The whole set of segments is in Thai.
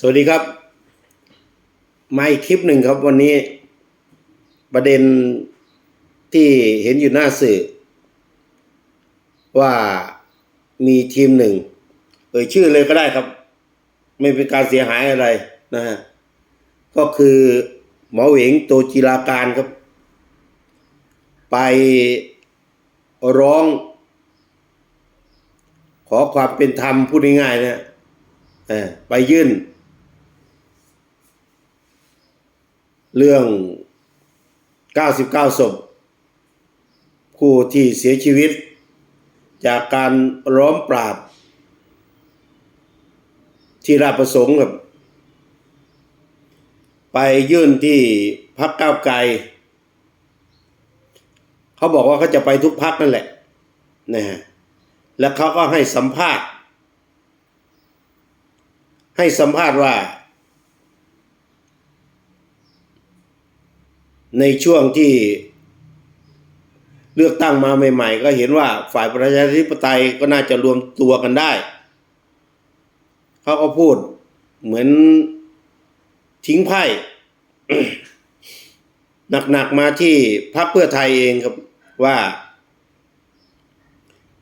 สวัสดีครับ มาอีกคลิปหนึ่งครับวันนี้ประเด็นที่เห็นอยู่หน้าสื่อ ว่ามีทีมหนึ่ง เอ่ยชื่อเลยก็ได้ครับ ไม่เป็นการเสียหายอะไรนะฮะก็คือหมอเหวงโตจิราการครับ ไปร้อง ขอความเป็นธรรมพูดง่ายๆนะไปยื่น เรื่อง 99 ศพ ผู้ที่เสียชีวิต จากการล้อมปราบ ที่ราชประสงค์กับไปยื่นที่พักก้าวไกล เขาบอกว่าเขาจะไปทุกพักนั่นแหละนะฮะแล้วเขาก็ให้สัมภาษณ์ ให้สัมภาษณ์ว่า ในช่วงที่เลือกตั้งมาใหม่ ๆ ก็เห็นว่าฝ่ายประชาธิปไตยก็น่าจะรวมตัวกันได้ เขาก็พูดเหมือนทิ้งไพ่หนักๆมาที่พรรคเพื่อไทยเองครับว่า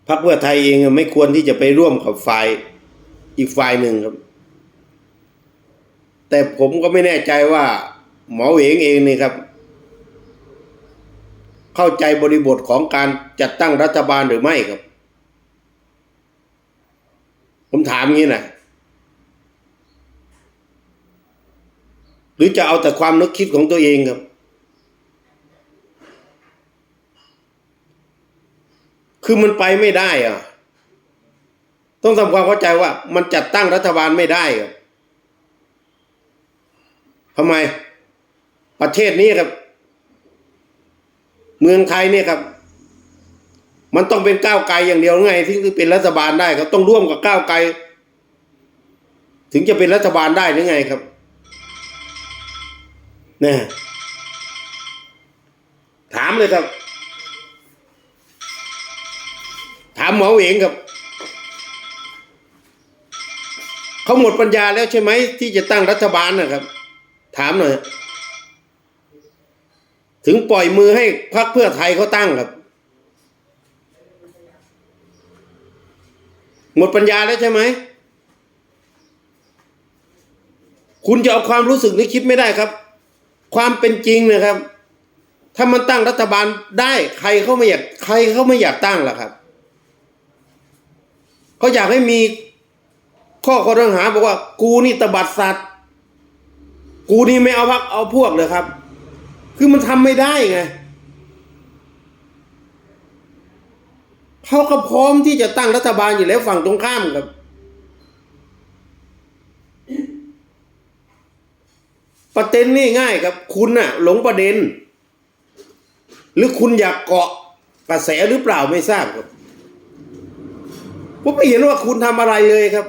พรรคเพื่อไทยเองไม่ควรที่จะไปร่วมกับฝ่ายอีกฝ่ายหนึ่งครับ แต่ผมก็ไม่แน่ใจว่าหมอเหวงเองนี่ครับ เข้าใจบริบทของการจัดตั้งรัฐบาลหรือไม่ครับ ผมถามงี้นะหรือจะเอาแต่ความนึกคิดของตัวเองครับ คือมันไปไม่ได้อะต้องทำความเข้าใจว่า มันจัดตั้งรัฐบาลไม่ได้ครับทำไม ประเทศนี้ครับ เมืองไทยเนี่ยครับ มันต้องเป็นก้าวไกลอย่างเดียวไงที่จะเป็นรัฐบาลได้ครับ ต้องร่วมกับก้าวไกล ถึงจะเป็นรัฐบาลได้หรือไงครับเนี่ยถามเลยครับ ถามหมอเหวงครับเขาหมดปัญญาแล้วใช่ไหมที่จะตั้งรัฐบาลนะครับ ถามหน่อย ถึงปล่อยมือให้พรรคเพื่อไทยเขาตั้งครับ หมดปัญญาแล้วใช่ไหม คุณจะเอาความรู้สึกนี้คิดไม่ได้ครับ ความเป็นจริงนะครับ ถ้ามันตั้งรัฐบาลได้ใครเขาไม่อยากใครเขาไม่อยากตั้งล่ะครับเขาอยากให้มีข้อข้อเรื่องหาบอกว่า กูนี่ตบัดสัตว์ กูนี่ไม่เอาพักเอาพวกเลยครับ คือมันทำไม่ได้ไงเขาก็พร้อมที่จะตั้งรัฐบาลอยู่แล้วฝั่งตรงข้ามครับประเด็นนี่ง่ายครับ คุณน่ะ หลงประเด็น หรือคุณอยากเกาะกระแสหรือเปล่าไม่ทราบครับผมไม่เห็นว่าคุณทำอะไรเลยครับ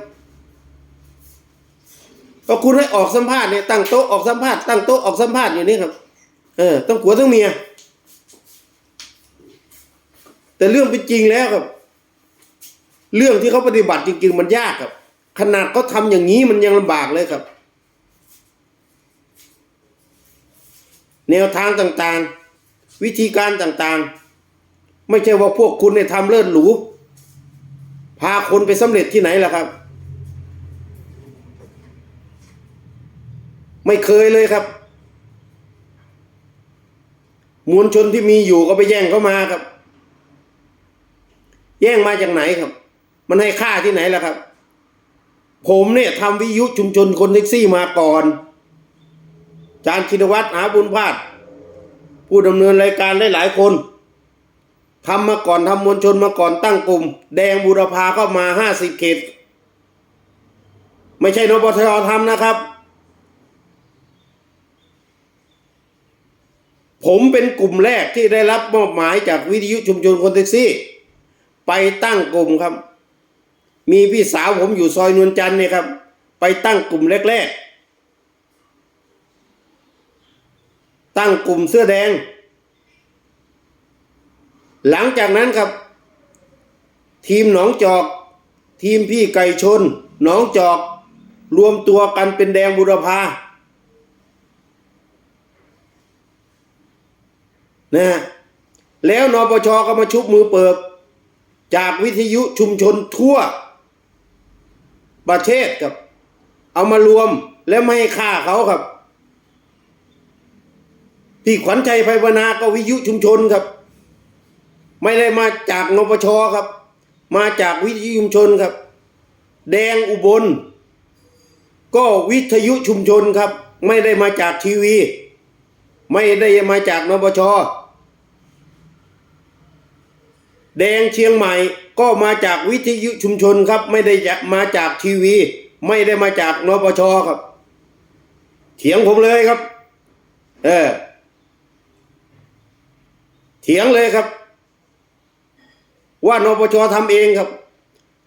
ก็คุณให้ออกสัมภาษณ์เนี่ยตั้งโต๊ะออกสัมภาษณ์ตั้งโต๊ะออกสัมภาษณ์อยู่นี่ครับ เออต้องผัวต้องเมีย แต่เรื่องเป็นจริงแล้วครับ เรื่องที่เขาปฏิบัติจริง ๆ มันยากครับ ขนาดเขาทำอย่างนี้มันยังลำบากเลยครับ แนวทางต่างๆ วิธีการต่างๆ ไม่ใช่ว่าพวกคุณเนี่ยทำเลิศหรูพาคนไปสำเร็จที่ไหนล่ะครับ ไม่เคยเลยครับ มวลชนที่มีอยู่ก็ไปแย่งเขามาครับ แย่งมาจากไหนครับ มันให้ค่าที่ไหนล่ะครับ ผมเนี่ยทำวิทยุชุมชนคนแท็กซี่มาก่อนจารย์ชินวัตรหาบุญพาดผู้ดำเนินรายการหลายๆคนทำมาก่อนทำมวลชนมาก่อนตั้งกลุ่ม แดงบูรพาเข้ามาห้าสิบเขต ไม่ใช่นปททำนะครับ ผมเป็นกลุ่มแรกที่ได้รับมอบหมายจากวิทยุชุมชนคนแท็กซี่ ไปตั้งกลุ่มครับ มีพี่สาวผมอยู่ซอยนวลจันทร์เนี่ยครับ ไปตั้งกลุ่มแรกๆ ตั้งกลุ่มเสื้อแดง หลังจากนั้นครับ ทีมหนองจอก ทีมพี่ไก่ชน หนองจอก รวมตัวกันเป็นแดงบุรพา นะแล้วนปชก็มาชุบมือเปิบ จากวิทยุชุมชนทั่ว ประเทศครับ เอามารวมแล้วไม่ให้ฆ่าเขาครับ ที่ขวัญใจไพวนาก็วิทยุชุมชนครับ ไม่ได้มาจากนปชครับ มาจากวิทยุชุมชนครับ แดงอุบล ก็วิทยุชุมชนครับ ไม่ได้มาจากทีวี ไม่ได้มาจากนปช แดงเชียงใหม่ก็มาจากวิทยุชุมชนครับ ไม่ได้จะมาจากทีวี ไม่ได้มาจากนปชครับเถียงผมเลยครับ เออเถียงเลยครับ ว่านปชทำเองครับ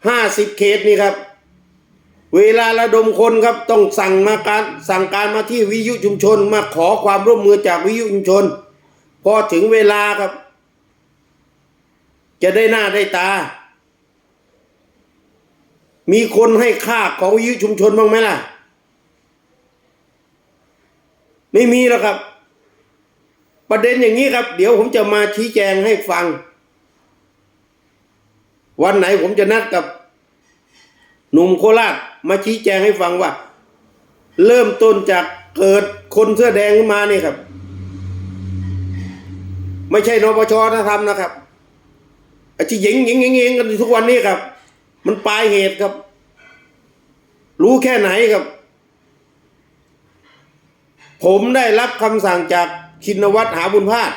ห้าสิบเขตนี่ครับ เวลาระดมคนครับ ต้องสั่งมาการสั่งการมาที่วิทยุชุมชน มาขอความร่วมมือจากวิทยุชุมชน พอถึงเวลาครับ จะได้หน้าได้ตา มีคนให้ค่าของวิทยุชุมชนบ้างไหมล่ะ ไม่มีแล้วครับ ประเด็นอย่างนี้ครับ เดี๋ยวผมจะมาชี้แจงให้ฟัง วันไหนผมจะนัดกับหนุ่มโคราชมาชี้แจงให้ฟังว่า เริ่มต้นจากเกิดคนเสื้อแดงขึ้นมานี่ครับ ไม่ใช่นปชนะทำนะครับ ไอ้ที่ยิงยิงหยิงยิงกันทุกวันนี้ครับ มันปลายเหตุครับ รู้แค่ไหนครับ ผมได้รับคำสั่งจากชินวัตรหาบุญพาด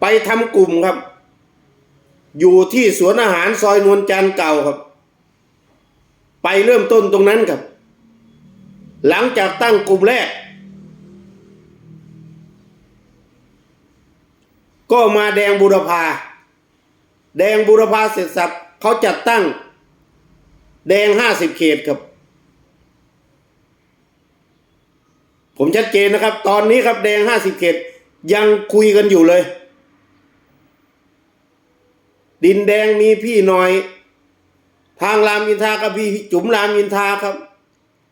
ไปทำกลุ่มครับ อยู่ที่สวนอาหารซอยนวลจันทร์เก่าครับ ไปเริ่มต้นตรงนั้นครับ หลังจากตั้งกลุ่มแรก ก็มาแดงบุรพา แดงบุรพาเสร็จสับเขาจัดตั้ง แดงห้าสิบเขตครับ ผมชัดเจนนะครับ ตอนนี้ครับแดงห้าสิบเขตยังคุยกันอยู่เลย ดินแดงมีพี่หน่อย ทางรามอินทากับพี่จุ๋มรามอินทาครับ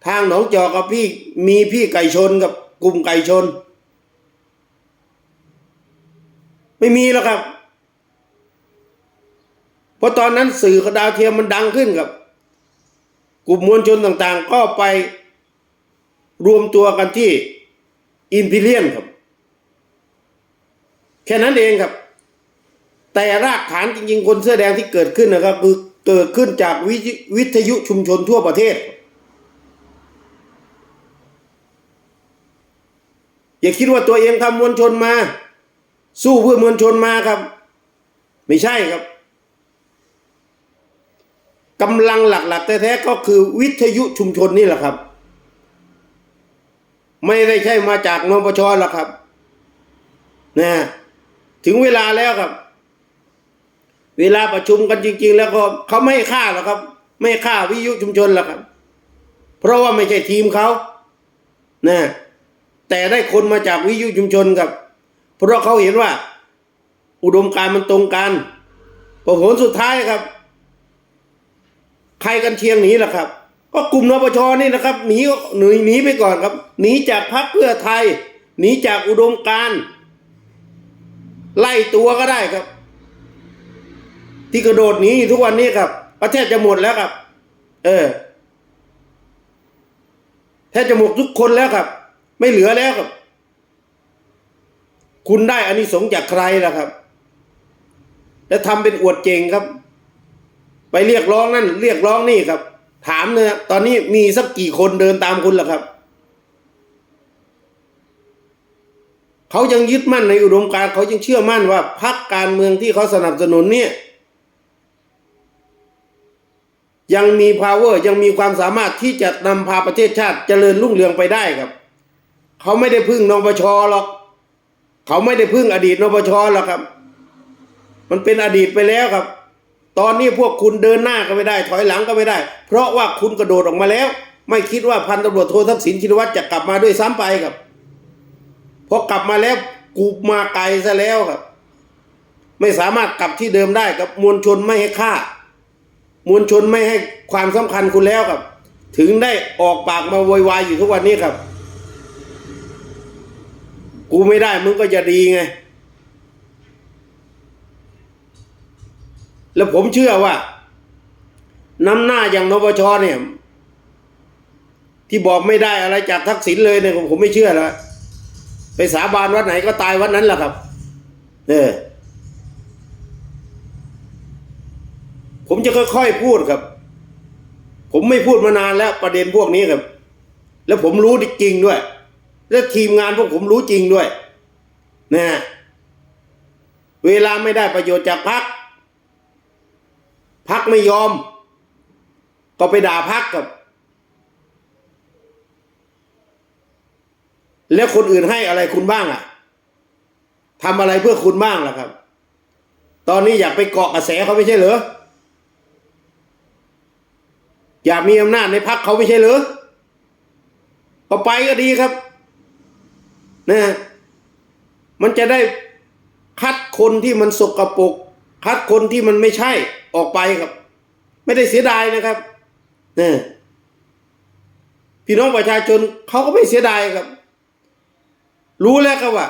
ทางหนองจอกกับพี่มีพี่ไก่ชนกับกลุ่มไก่ชน ไม่มีแล้วครับ เพราะตอนนั้นสื่อดาวเทียมมันดังขึ้นครับ กลุ่มมวลชนต่างๆ ก็ไปรวมตัวกันที่อินพิเลียนครับ แค่นั้นเองครับ แต่รากฐานจริงๆ คนเสื้อแดงที่เกิดขึ้นนะครับคือเกิดขึ้นจากววิทยุชุมชนทั่วประเทศ อย่าคิดว่าตัวเองทำมวลชนมา สู้เพื่อมวลชนมาครับ ไม่ใช่ครับกำลังหลักๆแท้ๆก็คือวิทยุชุมชนนี่แหละครับ ไม่ได้ใช่มาจากนปชหรอกครับนะถึงเวลาแล้วครับ เวลาประชุมกันจริง ๆ แล้วก็เขาไม่ฆ่าหรอกครับ ไม่ฆ่าวิทยุชุมชนหรอกครับ เพราะว่าไม่ใช่ทีมเขานะแต่ได้คนมาจากวิทยุชุมชนครับ เพราะเขาเห็นว่า อุดมการ์มันตรงกันผลผลสุดท้ายครับ ใครกันเชียงหนีล่ะครับ ก็กลุ่มนปชนี่นะครับหนีหนีหนีไปก่อนครับหนีจากพรรคเพื่อไทยหนีจากอุดมการ์ไล่ตัวก็ได้ครับ ที่กระโดดหนีทุกวันนี้ครับ ประเทศจะหมดแล้วครับ เออแทบจะหมดทุกคนแล้วครับ ไม่เหลือแล้วครับ คุณได้อานิสงส์จากใครล่ะครับ แล้วทำเป็นอวดเก่งครับ ไปเรียกร้องนั่นเรียกร้องนี่ครับ ถามเนี่ยตอนนี้มีสักกี่คนเดินตามคุณล่ะครับเขายังยึดมั่นในอุดมการเขายังเชื่อมั่นว่าพรรคการเมืองที่เขาสนับสนุนเนี่ยยังมี power ยังมีความสามารถที่จะนำพาประเทศชาติเจริญรุ่งเรืองไปได้ครับ เขาไม่ได้พึ่งนปชหรอก เขาไม่ได้พึ่งอดีตนปชหรอกครับ มันเป็นอดีตไปแล้วครับ ตอนนี้พวกคุณเดินหน้าก็ไม่ได้ ถอยหลังก็ไม่ได้ เพราะว่าคุณกระโดดออกมาแล้ว ไม่คิดว่าพันตำรวจโททักษิณชินวัตรจะกลับมาด้วยซ้ำไปครับพอกลับมาแล้วกูมาไกลซะแล้วครับ ไม่สามารถกลับที่เดิมได้กับมวลชนไม่ให้ฆ่ามวลชนไม่ให้ความสำคัญคุณแล้วครับ ถึงได้ออกปากมาโวยวายอยู่ทุกวันนี้ครับ กูไม่ได้มึงก็จะดีไง แล้วผมเชื่อว่า น้ำหน้าอย่างนปชเนี่ย ที่บอกไม่ได้อะไรจากทักษิณเลยเนี่ยผมไม่เชื่อแล้วไปสาบานวัดไหนก็ตายวัดนั้นแหละครับ เออผมจะค่อยๆพูดครับ ผมไม่พูดมานานแล้วประเด็นพวกนี้ครับ แล้วผมรู้จริงด้วย และทีมงานพวกผมรู้จริงด้วยนะฮะเวลาไม่ได้ประโยชน์จากพักพักไม่ยอม ก็ไปด่าพักกับ แล้วคนอื่นให้อะไรคุณบ้างอะทำอะไรเพื่อคุณบ้างล่ะครับ ตอนนี้อยากไปเกาะกระแสเขาไม่ใช่เหรออยากมีอำนาจในพักเขาไม่ใช่เหรอก็ไปก็ดีครับ นะมันจะได้คัดคนที่มันสกรปรกคัดคนที่มันไม่ใช่ออกไปครับ ไม่ได้เสียดายนะครับนะพี่น้องประชาชนเขาก็ไม่เสียดายครับ รู้แล้วครับว่า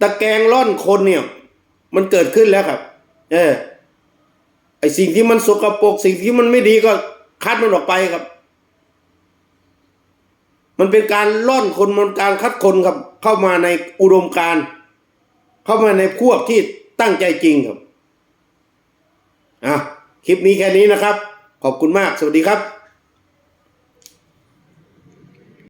ตะแกงล่อนคนเนี่ย มันเกิดขึ้นแล้วครับ เออไอสิ่งที่มันสกรปรกสิ่งที่มันไม่ดีก็คัดมันออกไปครับ มันเป็นการล่อนคนมันการคัดคนครับ เข้ามาในอุดมการเข้ามาในพวกที่ตั้งใจจริงครับอะคลิปนี้แค่นี้นะครับ ขอบคุณมากสวัสดีครับ